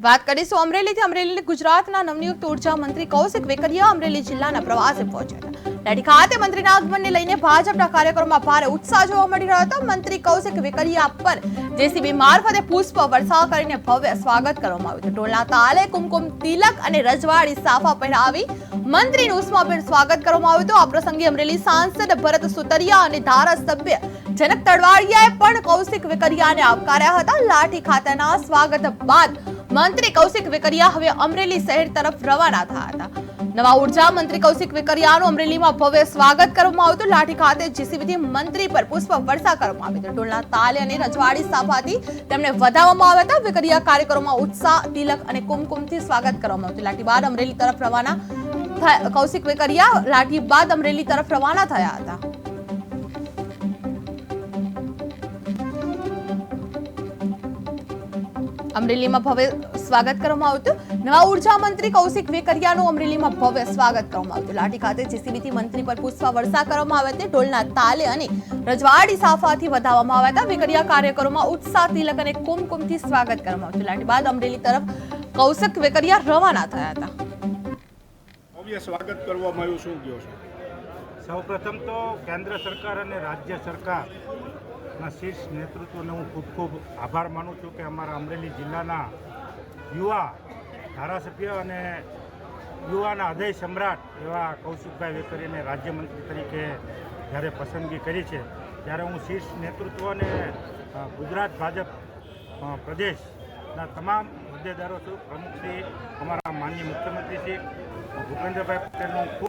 વાત કરીશું અમરેલીથી? અમરેલી ગુજરાતના નવનિયુક્ત ઊર્જા મંત્રી કૌશિક વેકરિયા અમરેલી જિલ્લાના પ્રવાસે પહોંચ્યા હતા. ખાતે મંત્રીના આગમનને લઈને ભાજપના કાર્યકરોમાં ભારે ઉત્સાહ જોવા મળી રહ્યો હતો. મંત્રી કૌશિક વેકરિયા પર જેસીબી મારફતે પુષ્પ વર્ષા કરીને ભવ્ય સ્વાગત કરવામાં આવ્યું હતું. ટોલના તાલે કુમકુમ તિલક અને રજવાડી સાફા પહેરાવી મંત્રીનું ઉષ્માભેર સ્વાગત કરવામાં આવ્યું હતું. આ પ્રસંગે અમરેલી સાંસદ ભરત સુતરિયા અને ધારાસભ્ય જનક તડવાડિયાએ પણ કૌશિક વેકરિયાને આવકાર્યા હતા. લાઠી ખાતેના સ્વાગત બાદ મંત્રી કૌશિક વેકરિયા હવે અમરેલી શહેર તરફ રવાના થયા હતા. નવા ઊર્જા મંત્રી કૌશિક વેકરિયાનું અમરેલીમાં ભવ્ય સ્વાગત કરવામાં આવ્યું લાઠી ખાતે જીસીબીથી મંત્રી પર પુષ્પ વર્ષા કરવામાં આવી હતી. ટોલના તાલે અને રજવાડી સાફાથી તેમને વધાવવામાં આવ્યા હતા. વેકરિયા કાર્યક્રમમાં ઉત્સાહ, તિલક અને કુમકુમથી સ્વાગત કરવામાં આવ્યું લાઠી બાદ અમરેલી તરફ રવાના કૌશિક વેકરિયા લાઠી બાદ અમરેલી તરફ રવાના થયા હતા. અમરેલીમાં ભવ્ય સ્વાગત કરવામાં આવ્યું હતું. નવા ઊર્જા મંત્રી કૌશિક વેકરિયાનું અમરેલીમાં ભવ્ય સ્વાગત કરવામાં આવ્યું હતું. લાઠી ખાતે જેસીબીથી મંત્રી પર પુષ્પા વર્ષા કરવામાં આવ્યા હતી. ઢોલના તાલે અને રજવાડી સાફાથી વધાવવામાં આવ્યા હતા. વેકરિયા કાર્યકરોમાં ઉત્સાહ તિલક અને કુમકુમથી સ્વાગત કરવામાં આવ્યું હતું. લાઠી બાદ અમરેલી તરફ કૌશિક વેકરિયા રવાના થયા હતા. સ્વાગત કરવામાં આવ્યું. શું કહો છો? સૌપ્રથમ તો કેન્દ્ર સરકાર અને રાજ્ય સરકારના શીર્ષ નેતૃત્વને હું ખૂબ ખૂબ આભાર માનું છું કે અમારા અમરેલી જિલ્લાના યુવા ધારાસભ્ય અને યુવાના હૃદય સમ્રાટ એવા કૌશિકભાઈ વેકરીને રાજ્યમંત્રી તરીકે જ્યારે પસંદગી કરી છે, ત્યારે હું શીર્ષ નેતૃત્વ અને ગુજરાત ભાજપ પ્રદેશના તમામ હોદ્દેદારો છું. પ્રમુખશ્રી, અમારા માનનીય મુખ્યમંત્રી શ્રી, ભૂપેન્દ્રભાઈ પટેલનો ખૂબ